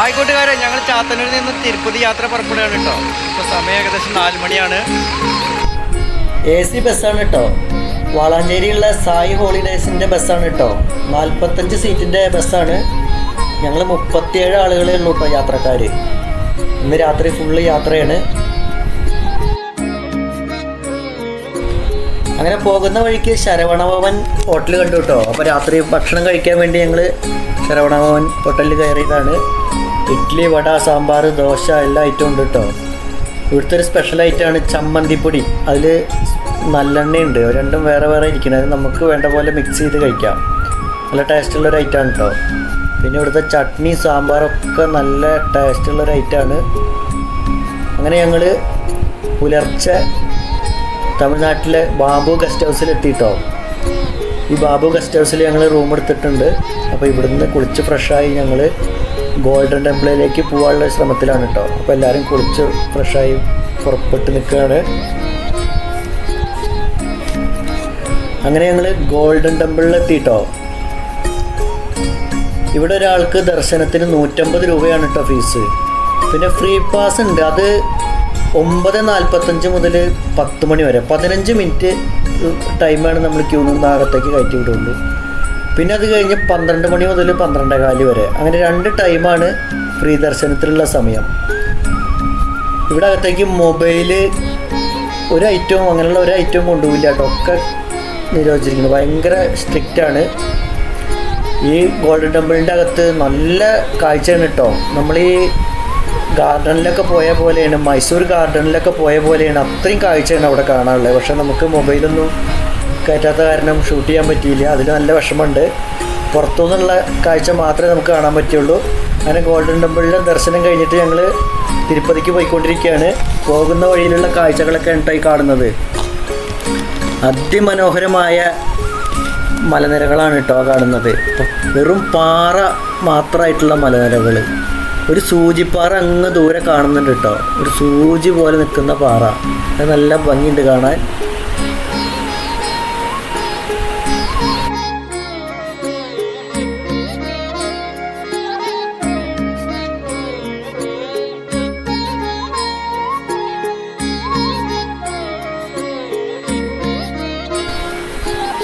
ആയിക്കോട്ടുകാരെ ഞങ്ങൾ ചാത്തന്നൂരിൽ നിന്ന് തിരുപ്പതി യാത്ര പുറപ്പെടുകയാണ് കേട്ടോ. ഇപ്പോൾ സമയം ഏകദേശം നാല് മണിയാണ്. എ സി ബസ്സാണ് കേട്ടോ. വളാഞ്ചേരിയുള്ള സായി ഹോളിഡേസിന്റെ ബസ്സാണ് കേട്ടോ. നാൽപ്പത്തഞ്ച് സീറ്റിന്റെ ബസ്സാണ് ഞങ്ങൾ മുപ്പത്തിയേഴ് ആളുകളേ ഉള്ളൂ കേട്ടോ യാത്രക്കാർ ഇന്ന് രാത്രി ഫുള്ള് യാത്രയാണ്. അങ്ങനെ പോകുന്ന വഴിക്ക് ശരവണഭവൻ ഹോട്ടൽ കണ്ടു കേട്ടോ. അപ്പോൾ രാത്രി ഭക്ഷണം കഴിക്കാൻ വേണ്ടി ഞങ്ങൾ ശരവണഭവൻ ഹോട്ടലിൽ കയറിയതാണ്. ഇഡ്ഡലി വട സാമ്പാർ ദോശ എല്ലാ ഐറ്റവും ഉണ്ട് കേട്ടോ. ഇവിടുത്തെ ഒരു സ്പെഷ്യൽ ഐറ്റമാണ് ചമ്മന്തിപ്പൊടി. അതിൽ നല്ലെണ്ണയുണ്ട്. രണ്ടും വേറെ വേറെ ഇരിക്കുന്നത് നമുക്ക് വേണ്ട പോലെ മിക്സ് ചെയ്ത് കഴിക്കാം. നല്ല ടേസ്റ്റുള്ള ഒരു ഐറ്റമാണ് കേട്ടോ. പിന്നെ ഇവിടുത്തെ ചട്നി സാമ്പാറൊക്കെ നല്ല ടേസ്റ്റുള്ള ഒരു ഐറ്റമാണ് അങ്ങനെ ഞങ്ങൾ പുലർച്ചെ തമിഴ്നാട്ടിലെ ബാബു ഗസ്റ്റ് ഹൗസിൽ എത്തിയിട്ടോ? ഈ ബാബു ഗസ്റ്റ് ഹൗസിൽ ഞങ്ങൾ റൂം എടുത്തിട്ടുണ്ട്. അപ്പോൾ ഇവിടുന്ന് കുളിച്ച് ഫ്രഷായി ഞങ്ങൾ ഗോൾഡൻ ടെമ്പിളിലേക്ക് പോകാനുള്ള ശ്രമത്തിലാണ് കേട്ടോ അപ്പോൾ എല്ലാവരും കുളിച്ച് ഫ്രഷായി പുറപ്പെട്ട് നിൽക്കുകയാണ്. അങ്ങനെ ഞങ്ങൾ ഗോൾഡൻ ടെമ്പിളിൽ എത്തിയിട്ടോ? ഇവിടെ ഒരാൾക്ക് ദർശനത്തിന് നൂറ്റമ്പത് രൂപയാണ് കേട്ടോ ഫീസ് പിന്നെ ഫ്രീ പാസ് ഉണ്ട്. അത് ഒമ്പത് നാൽപ്പത്തഞ്ച് മുതൽ പത്ത് മണി വരെ. പതിനഞ്ച് മിനിറ്റ് ടൈമാണ് നമ്മൾ ക്യൂ നിന്ന് അകത്തേക്ക് കയറ്റി വിടുള്ളൂ. പിന്നെ അത് കഴിഞ്ഞ് പന്ത്രണ്ട് മണി മുതൽ പന്ത്രണ്ടേ കാൽ വരെ. അങ്ങനെ രണ്ട് ടൈമാണ് ഫ്രീ ദർശനത്തിലുള്ള സമയം. ഇവിടെ അകത്തേക്ക് മൊബൈൽ ഒരു ഐറ്റവും അങ്ങനെയുള്ള ഒരു ഐറ്റവും കൊണ്ടുപോയില്ല കേട്ടോ. ഒക്കെ നിരോധിച്ചിരിക്കുന്നു. ഭയങ്കര സ്ട്രിക്റ്റാണ്. ഈ ഗോൾഡൻ ടെമ്പിളിന്റെ അകത്ത് നല്ല കാഴ്ചയാണ് കേട്ടോ. നമ്മൾ ഈ ഗാർഡനിലൊക്കെ പോയ പോലെയാണ് മൈസൂർ ഗാർഡനിലൊക്കെ പോയ പോലെയാണ്. അത്രയും കാഴ്ചയാണ് അവിടെ കാണാനുള്ളത്. പക്ഷേ നമുക്ക് മൊബൈലൊന്നും കയറ്റാത്ത കാരണം ഷൂട്ട് ചെയ്യാൻ പറ്റിയില്ല. അതിൽ നല്ല വിഷമമുണ്ട്. പുറത്തുനിന്നുള്ള കാഴ്ച മാത്രമേ നമുക്ക് കാണാൻ പറ്റുള്ളൂ. അങ്ങനെ ഗോൾഡൻ ടെമ്പിളിലെ ദർശനം കഴിഞ്ഞിട്ട് ഞങ്ങൾ തിരുപ്പതിക്ക് പോയിക്കൊണ്ടിരിക്കുകയാണ്. പോകുന്ന വഴിയിലുള്ള കാഴ്ചകളൊക്കെ ഉണ്ടായി കാണുന്നത്. അതിമനോഹരമായ മലനിരകളാണ് കേട്ടോ കാണുന്നത്. വെറും പാറ മാത്രമായിട്ടുള്ള മലനിരകൾ ഒരു സൂചിപ്പാറ അങ്ങ് ദൂരെ കാണുന്നുണ്ട് കേട്ടോ ഒരു സൂചി പോലെ നിൽക്കുന്ന പാറ. അത് നല്ല ഭംഗിയുണ്ട് കാണാൻ.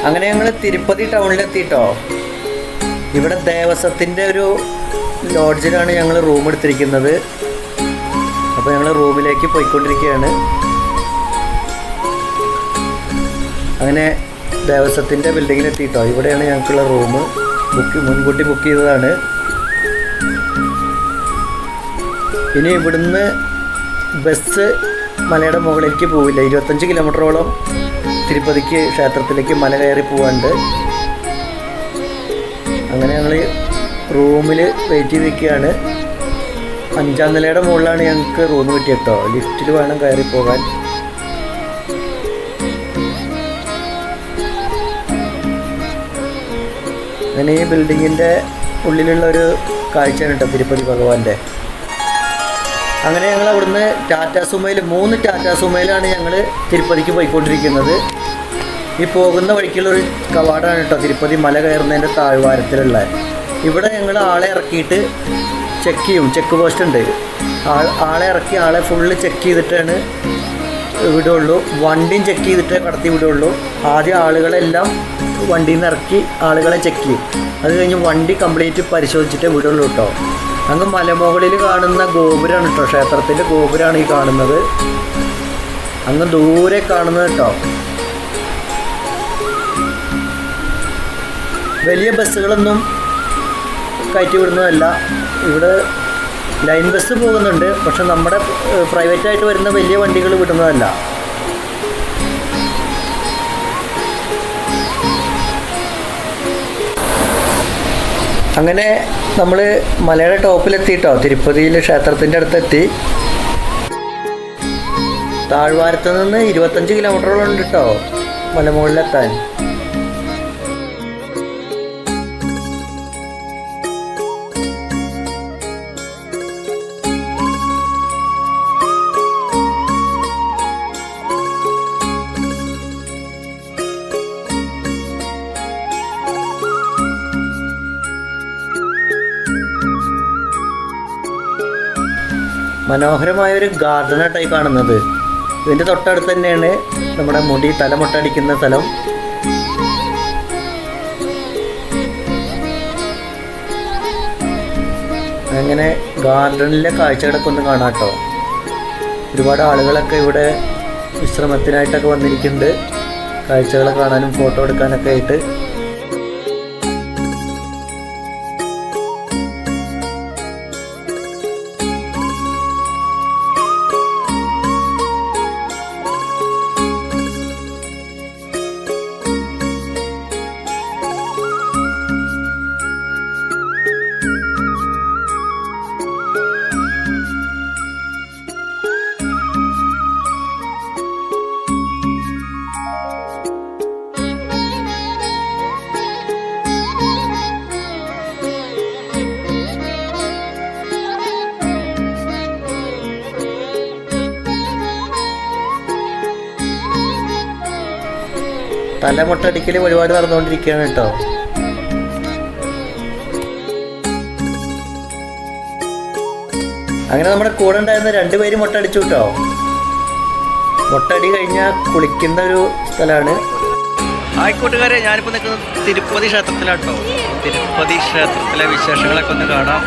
അങ്ങനെ ഞങ്ങൾ തിരുപ്പതി ടൗണിലെത്തിട്ടോ ഇവിടെ ദേവസ്വത്തിന്റെ ഒരു ലോഡ്ജിലാണ് ഞങ്ങൾ റൂം എടുത്തിരിക്കുന്നത്. അപ്പോൾ ഞങ്ങൾ റൂമിലേക്ക് പോയിക്കൊണ്ടിരിക്കുകയാണ്. അങ്ങനെ ദേവസ്വത്തിന്റെ ബിൽഡിങ്ങിലെത്തിയിട്ടോ. ഇവിടെയാണ് ഞങ്ങൾക്കുള്ള റൂം. ബുക്ക് മുൻകൂട്ടി ബുക്ക് ചെയ്തതാണ്. ഇനി ഇവിടുന്ന് ബസ് മലയുടെ മുകളിലേക്ക് പോവില്ല. ഇരുപത്തഞ്ച് കിലോമീറ്ററോളം തിരുപ്പതിക്ക് ക്ഷേത്രത്തിലേക്ക് മല കയറി പോവാണ്ട് അങ്ങനെ ഞങ്ങൾ റൂമിൽ വെയിറ്റ് ചെയ്ത് നിൽക്കുകയാണ് അഞ്ചാം നിലയുടെ മുകളിലാണ് ഞങ്ങൾക്ക് റൂം കിട്ടിയത് കേട്ടോ ലിഫ്റ്റിൽ വേണം കയറി പോകാൻ. അങ്ങനെ ഈ ബിൽഡിങ്ങിന്റെ ഉള്ളിലുള്ള ഒരു കാഴ്ചയാണ് കേട്ടോ തിരുപ്പതി ഭഗവാന്റെ. അങ്ങനെ ഞങ്ങൾ അവിടുന്ന് ടാറ്റ സുമയിൽ മൂന്ന് ടാറ്റ സുമയിലാണ് ഞങ്ങൾ തിരുപ്പതിക്ക് പോയിക്കൊണ്ടിരിക്കുന്നത്. ഈ പോകുന്ന വഴിക്കുള്ള ഒരു കവാടമാണ് കേട്ടോ തിരുപ്പതി മല കയറുന്നതിന്റെ താഴ്വാരത്തിലുള്ള. ഇവിടെ ഞങ്ങൾ ആളെ ഇറക്കിയിട്ട് ചെക്ക് ചെയ്യും. ചെക്ക് പോസ്റ്റ് ഉണ്ട്. ആളെ ഇറക്കി ആളെ ഫുള്ള് ചെക്ക് ചെയ്തിട്ടാണ് വിടുള്ളൂ. വണ്ടിയും ചെക്ക് ചെയ്തിട്ടേ കടത്തി വിടുള്ളൂ. ആദ്യം ആളുകളെല്ലാം വണ്ടിയിൽ നിന്ന് ഇറക്കി ആളുകളെ ചെക്ക് ചെയ്യും. അത് കഴിഞ്ഞ് വണ്ടി കംപ്ലീറ്റ് പരിശോധിച്ചിട്ടേ വിടുള്ളൂ കേട്ടോ അങ്ങ് മലമുകളിൽ കാണുന്ന ഗോപുരമാണ് കേട്ടോ ക്ഷേത്രത്തിന്റെ ഗോപുരമാണ് ഈ കാണുന്നത്. അങ്ങ് ദൂരെ കാണുന്നത് കേട്ടോ വലിയ ബസ്സുകളൊന്നും കയറ്റി വിടുന്നതല്ല ഇവിടെ ലൈൻ ബസ് പോകുന്നുണ്ട്. പക്ഷെ നമ്മുടെ പ്രൈവറ്റായിട്ട് വരുന്ന വലിയ വണ്ടികൾ വിടുന്നതല്ല. അങ്ങനെ നമ്മൾ മലയുടെ ടോപ്പിലെത്തിയിട്ടോ തിരുപ്പതിയിൽ ക്ഷേത്രത്തിന്റെ അടുത്തെത്തി. താഴ്വാരത്ത് നിന്ന് ഇരുപത്തഞ്ച് കിലോമീറ്ററോളം ഉണ്ട് കേട്ടോ മലമുകളിലെത്താൻ. മനോഹരമായ ഒരു ഗാർഡനായിട്ടായി കാണുന്നത് ഇതിന്റെ തൊട്ടടുത്ത് തന്നെയാണ് നമ്മുടെ മുടി തലമുട്ടടിക്കുന്ന സ്ഥലം. അങ്ങനെ ഗാർഡനിലെ കാഴ്ചകളൊക്കെ ഒന്ന് കാണാം കേട്ടോ. ഒരുപാട് ആളുകളൊക്കെ ഇവിടെ വിശ്രമത്തിനായിട്ടൊക്കെ വന്നിരിക്കുന്നുണ്ട്. കാഴ്ചകളെ കാണാനും ഫോട്ടോ എടുക്കാനൊക്കെ ആയിട്ട്. തലമുട്ടടിക്കൽ ഒരുപാട് നടന്നുകൊണ്ടിരിക്കുകയാണ് കേട്ടോ. അങ്ങനെ നമ്മുടെ കൂടെ ഉണ്ടായിരുന്ന രണ്ടുപേരും മുട്ടടിച്ചു കേട്ടോ. മുട്ടടി കഴിഞ്ഞാൽ കുളിക്കുന്ന ഒരു സ്ഥലമാണ് ആയിക്കോട്ടുകാരെ ഞാനിപ്പോൾ നിൽക്കുന്നത് തിരുപ്പതി ക്ഷേത്രത്തിലാട്ടോ തിരുപ്പതി ക്ഷേത്രത്തിലെ വിശേഷങ്ങളൊക്കെ ഒന്ന് കാണാം.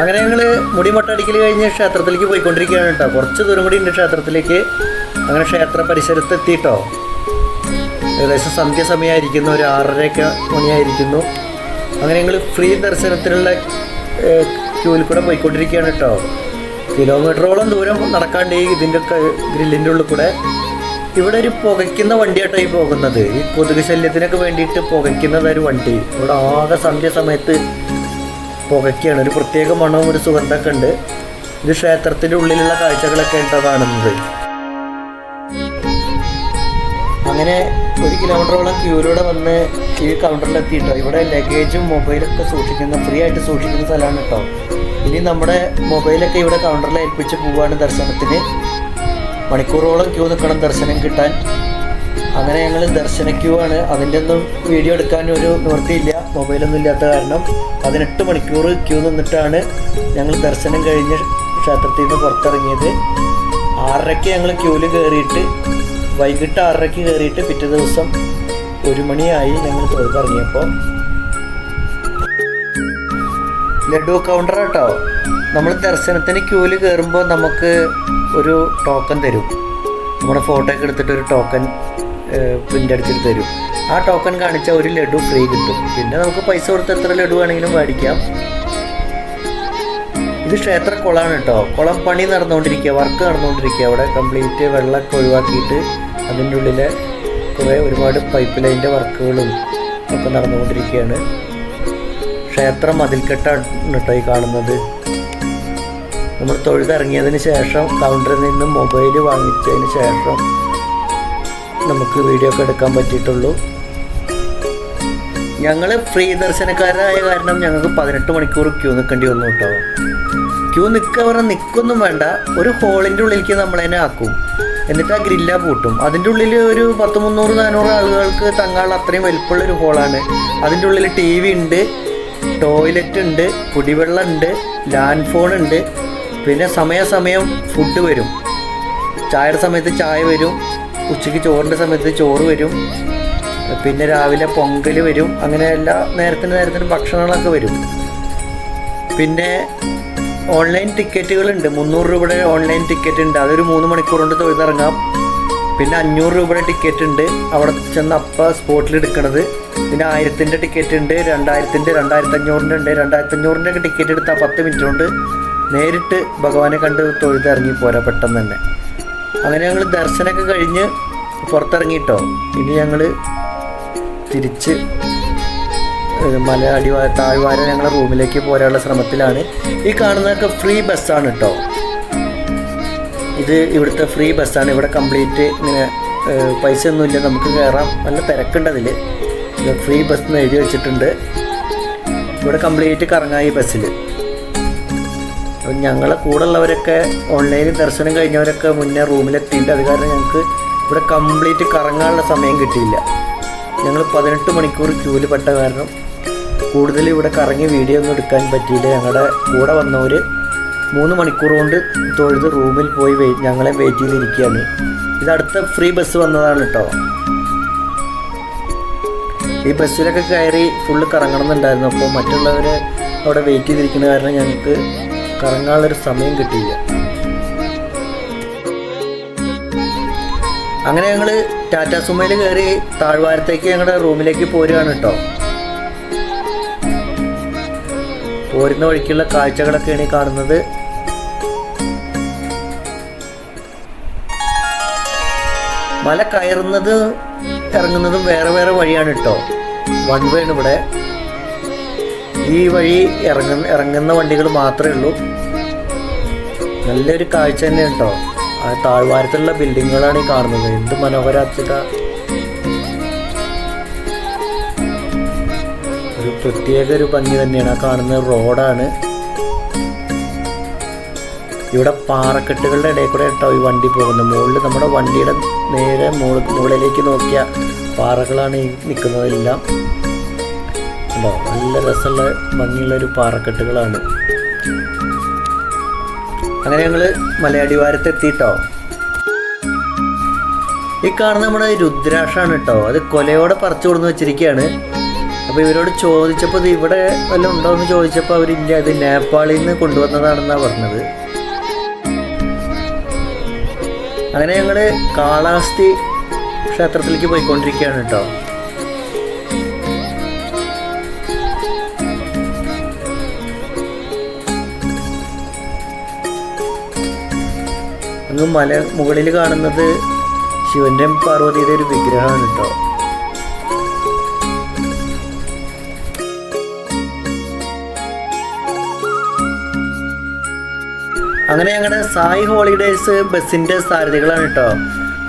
അങ്ങനെ ഞങ്ങൾ മുടി മുട്ടടിക്കൽ കഴിഞ്ഞ് ക്ഷേത്രത്തിലേക്ക് പോയിക്കൊണ്ടിരിക്കുകയാണ് കേട്ടോ. കുറച്ച് ദൂരം കൂടി ഉണ്ട് ക്ഷേത്രത്തിലേക്ക്. അങ്ങനെ ക്ഷേത്ര പരിസരത്ത് എത്തിയിട്ടോ ഏകദേശം സന്ധ്യ സമയമായിരിക്കുന്നു ഒരു ആറരയൊക്കെ മണിയായിരിക്കുന്നു. അങ്ങനെ ഞങ്ങൾ ഫ്രീ ദർശനത്തിനുള്ള ക്യൂവിൽ കൂടെ പോയിക്കൊണ്ടിരിക്കുകയാണ് കേട്ടോ കിലോമീറ്ററോളം ദൂരം നടക്കാണ്ട് ഈ ഇതിന്റെ ഗ്രില്ലിന്റെ ഉള്ളിൽ കൂടെ. ഇവിടെ ഒരു പുകയ്ക്കുന്ന വണ്ടിയായിട്ടായി പോകുന്നത്. ഈ കൊതുക് ശല്യത്തിനൊക്കെ വേണ്ടിയിട്ട് പുകയ്ക്കുന്നത് ഒരു വണ്ടി. ഇവിടെ ആകെ സന്ധ്യ സമയത്ത് പുകയ്ക്കാണ് ഒരു പ്രത്യേക മണവും ഒരു സുഗന്ധമൊക്കെ ഉണ്ട്. ഇത് ക്ഷേത്രത്തിന്റെ ഉള്ളിലുള്ള കാഴ്ചകളൊക്കെ ഉണ്ടോ കാണുന്നത്. അങ്ങനെ ഒരു കിലോമീറ്ററോളം ക്യൂരൂടെ വന്ന് ഈ കൗണ്ടറിൽ എത്തിയിട്ടോ. ഇവിടെ ലഗേജും മൊബൈലൊക്കെ സൂക്ഷിക്കുന്ന ഫ്രീ ആയിട്ട് സൂക്ഷിക്കുന്ന സ്ഥലമാണ് കേട്ടോ ഇനി നമ്മുടെ മൊബൈലൊക്കെ ഇവിടെ കൗണ്ടറിൽ ഏൽപ്പിച്ച് പോവുകയാണ് ദർശനത്തിന്. മണിക്കൂറോളം ക്യൂ നിൽക്കണം ദർശനം കിട്ടാൻ. അങ്ങനെ ഞങ്ങൾ ദർശന ക്യൂ ആണ്. അതിന്റെ ഒന്നും വീഡിയോ എടുക്കാൻ ഒരു നിവൃത്തിയില്ല. മൊബൈലൊന്നും ഇല്ലാത്ത കാരണം പതിനെട്ട് മണിക്കൂർ ക്യൂ നിന്നിട്ടാണ് ഞങ്ങൾ ദർശനം കഴിഞ്ഞ് ക്ഷേത്രത്തിൽ നിന്ന് പുറത്തിറങ്ങിയത്. ആറരയ്ക്ക് ഞങ്ങൾ ക്യൂവിൽ കയറിയിട്ട് വൈകിട്ട് ആറരയ്ക്ക് കയറിയിട്ട് പിറ്റേ ദിവസം ഒരു മണിയായി ഞങ്ങൾ തൊഴുതിറങ്ങിയപ്പോൾ. ലഡു കൗണ്ടർ കേട്ടോ നമ്മൾ ദർശനത്തിന് ക്യൂവിൽ കയറുമ്പോൾ നമുക്ക് ഒരു ടോക്കൺ തരും. നമ്മുടെ ഫോട്ടോ എടുത്തിട്ട് ഒരു ടോക്കൺ പ്രിന്റ് അടിച്ചിട്ട് തരും. ആ ടോക്കൺ കാണിച്ചാൽ ഒരു ലഡു ഫ്രീ കിട്ടും. പിന്നെ നമുക്ക് പൈസ കൊടുത്ത് എത്ര ലഡു വേണമെങ്കിലും മേടിക്കാം. ഇത് ക്ഷേത്ര കുളമാണ് കേട്ടോ. കുളം പണി നടന്നുകൊണ്ടിരിക്കുക വർക്ക് നടന്നുകൊണ്ടിരിക്കുക. അവിടെ കംപ്ലീറ്റ് വെള്ളമൊക്കെ ഒഴിവാക്കിയിട്ട് അതിന്റെ ഉള്ളിലെ കുറേ ഒരുപാട് പൈപ്പ് ലൈന്റെ വർക്കുകളും ഒക്കെ നടന്നുകൊണ്ടിരിക്കുകയാണ്. ക്ഷേത്രം മതിൽക്കെട്ടാണ് കേട്ടോ ഈ കാണുന്നത്. നമ്മൾ തൊഴുതിറങ്ങിയതിന് ശേഷം കൗണ്ടറിൽ നിന്ന് മൊബൈൽ വാങ്ങിച്ചതിന് ശേഷം നമുക്ക് വീഡിയോ ഒക്കെ എടുക്കാൻ പറ്റിയിട്ടുള്ളൂ. ഞങ്ങൾ ഫ്രീ ദർശനക്കാരായ കാരണം ഞങ്ങൾക്ക് പതിനെട്ട് മണിക്കൂർ ക്യൂ നിൽക്കേണ്ടി വന്നു കേട്ടോ ക്യൂ നിൽക്കുക പറഞ്ഞാൽ നിൽക്കൊന്നും വേണ്ട. ഒരു ഹോളിന്റെ ഉള്ളിലേക്ക് നമ്മളതിനെ ആക്കും. എന്നിട്ട് ആ ഗ്രില്ല പൂട്ടും. അതിന്റെ ഉള്ളിൽ ഒരു പത്ത് മുന്നൂറ് നാനൂറ് ആളുകൾക്ക് തങ്ങാനുള്ള അത്രയും വലിപ്പമുള്ള ഒരു ഹോളാണ് അതിന്റെ ഉള്ളിൽ ടി വി ഉണ്ട് ടോയ്ലറ്റ് ഉണ്ട് കുടിവെള്ളം ഉണ്ട് ലാൻഡ് ഫോൺ ഉണ്ട്. പിന്നെ സമയാസമയം ഫുഡ് വരും. ചായയുടെ സമയത്ത് ചായ വരും. ഉച്ചയ്ക്ക് ചോറിന്റെ സമയത്ത് ചോറ് വരും. പിന്നെ രാവിലെ പൊങ്കൽ വരും. അങ്ങനെ എല്ലാ നേരത്തിന് നേരത്തിന് ഭക്ഷണങ്ങളൊക്കെ വരും. പിന്നെ ഓൺലൈൻ ടിക്കറ്റുകളുണ്ട് മുന്നൂറ് രൂപയുടെ ഓൺലൈൻ ടിക്കറ്റ് ഉണ്ട്. അതൊരു മൂന്ന് മണിക്കൂർ കൊണ്ട് തൊഴുതിറങ്ങാം. പിന്നെ അഞ്ഞൂറ് രൂപയുടെ ടിക്കറ്റ് ഉണ്ട്. അവിടെ ചെന്ന് അപ്പം സ്പോട്ടിൽ എടുക്കണത്. പിന്നെ ആയിരത്തിന്റെ ടിക്കറ്റ് ഉണ്ട്. രണ്ടായിരത്തിന്റെ രണ്ടായിരത്തി അഞ്ഞൂറിന്റെ ഉണ്ട്. രണ്ടായിരത്തി അഞ്ഞൂറിന്റെ ഒക്കെ ടിക്കറ്റ് എടുത്താൽ പത്ത് മിനിറ്റ് കൊണ്ട് നേരിട്ട് ഭഗവാനെ കണ്ട് തൊഴുതിറങ്ങി പോരാ പെട്ടെന്ന് തന്നെ. അങ്ങനെ ഞങ്ങൾ ദർശനമൊക്കെ കഴിഞ്ഞ് പുറത്തിറങ്ങിയിട്ടോ ഇനി ഞങ്ങൾ തിരിച്ച് മല താഴ്വാര ഞങ്ങളുടെ റൂമിലേക്ക് പോരാനുള്ള ശ്രമത്തിലാണ്. ഈ കാണുന്നതൊക്കെ ഫ്രീ ബസ്സാണ് കേട്ടോ ഇത് ഇവിടുത്തെ ഫ്രീ ബസ്സാണ് ഇവിടെ കംപ്ലീറ്റ് ഇങ്ങനെ പൈസ ഒന്നുമില്ല നമുക്ക് കയറാം നല്ല തിരക്കുണ്ടതിൽ ഫ്രീ ബസ് എന്ന് എഴുതി വെച്ചിട്ടുണ്ട്. ഇവിടെ കംപ്ലീറ്റ് കറങ്ങാം ഈ ബസ്സിൽ അപ്പം ഞങ്ങളെ കൂടെ ഉള്ളവരൊക്കെ ഓൺലൈനിൽ ദർശനം കഴിഞ്ഞവരൊക്കെ മുന്നേ റൂമിലെത്തിയിട്ടുണ്ട്. അത് കാരണം ഞങ്ങൾക്ക് ഇവിടെ കംപ്ലീറ്റ് കറങ്ങാനുള്ള സമയം കിട്ടിയില്ല. ഞങ്ങൾ പതിനെട്ട് മണിക്കൂർ ക്യൂവിൽ പെട്ട കാരണം കൂടുതൽ ഇവിടെ കറങ്ങി വീഡിയോ ഒന്നും എടുക്കാൻ പറ്റിയില്ല. ഞങ്ങളുടെ കൂടെ വന്നവർ മൂന്ന് മണിക്കൂർ കൊണ്ട് തൊഴുത് റൂമിൽ പോയി വെയിറ്റ് ഞങ്ങളെ വെയിറ്റ് ചെയ്തിരിക്കുകയാണ്. ഇത് അടുത്ത ഫ്രീ ബസ് വന്നതാണ് കേട്ടോ ഈ ബസ്സിലൊക്കെ കയറി ഫുള്ള് കറങ്ങണമെന്നുണ്ടായിരുന്നു അപ്പോൾ മറ്റുള്ളവരെ അവിടെ വെയിറ്റ് ചെയ്തിരിക്കുന്ന കാരണം ഞങ്ങൾക്ക് കറങ്ങാനുള്ളൊരു സമയം കിട്ടിയില്ല. അങ്ങനെ ഞങ്ങൾ ടാറ്റാ സുമയിൽ കയറി താഴ്വാരത്തേക്ക് ഞങ്ങളുടെ റൂമിലേക്ക് പോരുകയാണ് കേട്ടോ പോരുന്ന വഴിക്കുള്ള കാഴ്ചകളൊക്കെയാണ് ഈ കാണുന്നത്. മല കയറുന്നത് ഇറങ്ങുന്നതും വേറെ വേറെ വഴിയാണ് കേട്ടോ വൺ വേ ആണ് ഇവിടെ. ഈ വഴി ഇറങ്ങുന്ന ഇറങ്ങുന്ന വണ്ടികൾ മാത്രമേ ഉള്ളൂ. നല്ലൊരു കാഴ്ച തന്നെ കേട്ടോ ആ താഴ്വാരത്തുള്ള ബിൽഡിങ്ങുകളാണ് ഈ കാണുന്നത്. എന്ത് മനോഹരാച്ചിട്ട പ്രത്യേക ഒരു ഭംഗി തന്നെയാണ്. ആ കാണുന്ന റോഡാണ്. ഇവിടെ പാറക്കെട്ടുകളുടെ ഇടയിൽ കൂടെ കേട്ടോ ഈ വണ്ടി പോകുന്നത്. മുകളിൽ നമ്മുടെ വണ്ടിയുടെ നേരെ മുകളിൽ മുകളിലേക്ക് നോക്കിയ പാറകളാണ് ഈ നിൽക്കുന്നതെല്ലാം. ഉണ്ടോ നല്ല രസമുള്ള ഭംഗിയുള്ള ഒരു പാറക്കെട്ടുകളാണ്. അങ്ങനെ ഞങ്ങൾ മലയടിവാരത്ത് ഈ കാണുന്ന നമ്മുടെ രുദ്രാക്ഷാണ് കേട്ടോ. അത് കൊലയോടെ പറിച്ചു കൊടുന്ന് വെച്ചിരിക്കുകയാണ്. അപ്പോൾ ഇവരോട് ചോദിച്ചപ്പോൾ ഇത് ഇവിടെ വല്ലതും ഉണ്ടോ എന്ന് ചോദിച്ചപ്പോൾ അവരില്ല അത് നേപ്പാളിൽ നിന്ന് കൊണ്ടുവന്നതാണെന്നാണ് പറഞ്ഞത്. അങ്ങനെ ഞങ്ങൾ കാളാസ്തി ക്ഷേത്രത്തിലേക്ക് പോയിക്കൊണ്ടിരിക്കുകയാണ് കേട്ടോ. അങ്ങ് മല മുകളിൽ കാണുന്നത് ശിവന്റെയും പാർവതിയുടെ ഒരു വിഗ്രഹമാണ് കേട്ടോ. അങ്ങനെ ഞങ്ങളുടെ സായി ഹോളിഡേയ്സ് ബസ്സിന്റെ സാരഥികളാണ് കേട്ടോ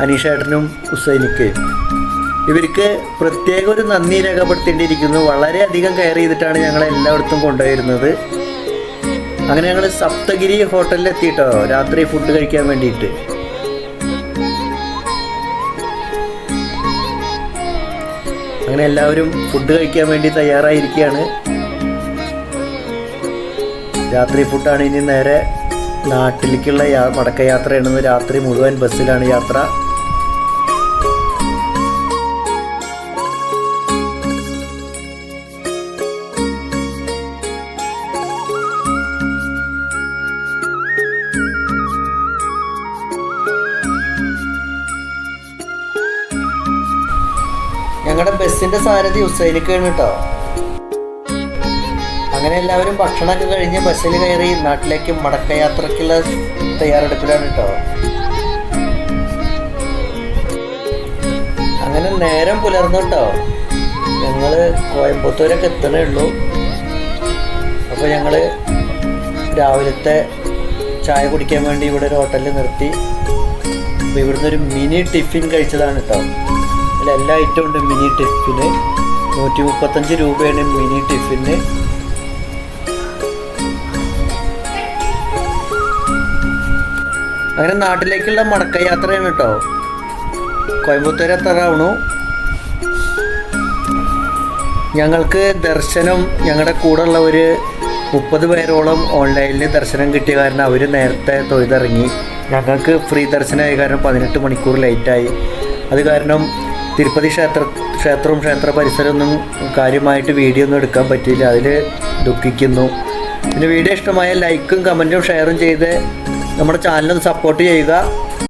അനീഷേട്ടനും ഹുസൈനിക്ക്. ഇവർക്ക് പ്രത്യേക ഒരു നന്ദി രേഖപ്പെടുത്തേണ്ടിയിരിക്കുന്നു. വളരെയധികം കെയർ ചെയ്തിട്ടാണ് ഞങ്ങൾ എല്ലായിടത്തും കൊണ്ടുപോയിരുന്നത് അങ്ങനെ ഞങ്ങൾ സപ്തഗിരി ഹോട്ടലിൽ എത്തിയിട്ടോ രാത്രി ഫുഡ് കഴിക്കാൻ വേണ്ടിയിട്ട്. അങ്ങനെ എല്ലാവരും ഫുഡ് കഴിക്കാൻ വേണ്ടി തയ്യാറായിരിക്കുകയാണ് രാത്രി ഫുഡാണ് ഇനി നേരെ നാട്ടിലേക്കുള്ള യാ മടക്കയാത്രയാണ് രാത്രി മുഴുവൻ ബസ്സിലാണ് യാത്ര. ഞങ്ങളുടെ ബസ്സിന്റെ സാരഥി ഉസൈനിക്കാണ് കേട്ടോ. അങ്ങനെ എല്ലാവരും ഭക്ഷണമൊക്കെ കഴിഞ്ഞ് ബസ്സിൽ കയറി നാട്ടിലേക്ക് മടക്കയാത്രക്കുള്ള തയ്യാറെടുപ്പിലാണ് കേട്ടോ അങ്ങനെ നേരം പുലർന്നു കേട്ടോ ഞങ്ങൾ കോയമ്പത്തൂരൊക്കെ എത്തണേ ഉള്ളൂ അപ്പോൾ ഞങ്ങൾ രാവിലത്തെ ചായ കുടിക്കാൻ വേണ്ടി ഇവിടെ ഒരു ഹോട്ടലിൽ നിർത്തി. അപ്പോൾ ഇവിടുന്ന് ഒരു മിനി ടിഫിൻ കഴിച്ചതാണ് കേട്ടോ അതിൽ എല്ലാ ഐറ്റം ഉണ്ട് മിനി ടിഫിന്. നൂറ്റി മുപ്പത്തഞ്ച് രൂപയാണ് മിനി ടിഫിന്. അങ്ങനെ നാട്ടിലേക്കുള്ള മടക്കയാത്രയാണ് കേട്ടോ. കോയമ്പത്തൂർ എത്താറാവണു ഞങ്ങൾക്ക് ദർശനം ഞങ്ങളുടെ കൂടെ ഉള്ളവർ ഒരു മുപ്പത് പേരോളം ഓൺലൈനിൽ ദർശനം കിട്ടിയ കാരണം അവർ നേരത്തെ തൊഴുതിറങ്ങി. ഞങ്ങൾക്ക് ഫ്രീ ദർശനമായ കാരണം പതിനെട്ട് മണിക്കൂർ ലേറ്റായി. അത് കാരണം തിരുപ്പതി ക്ഷേത്ര ക്ഷേത്രവും ക്ഷേത്ര പരിസരമൊന്നും കാര്യമായിട്ട് വീഡിയോ ഒന്നും എടുക്കാൻ പറ്റിയില്ല. അതിൽ ദുഃഖിക്കുന്നു. പിന്നെ വീഡിയോ ഇഷ്ടമായ ലൈക്കും കമന്റും ഷെയറും ചെയ്ത് നമ്മുടെ ചാനലൊന്ന് സപ്പോർട്ട് ചെയ്യുക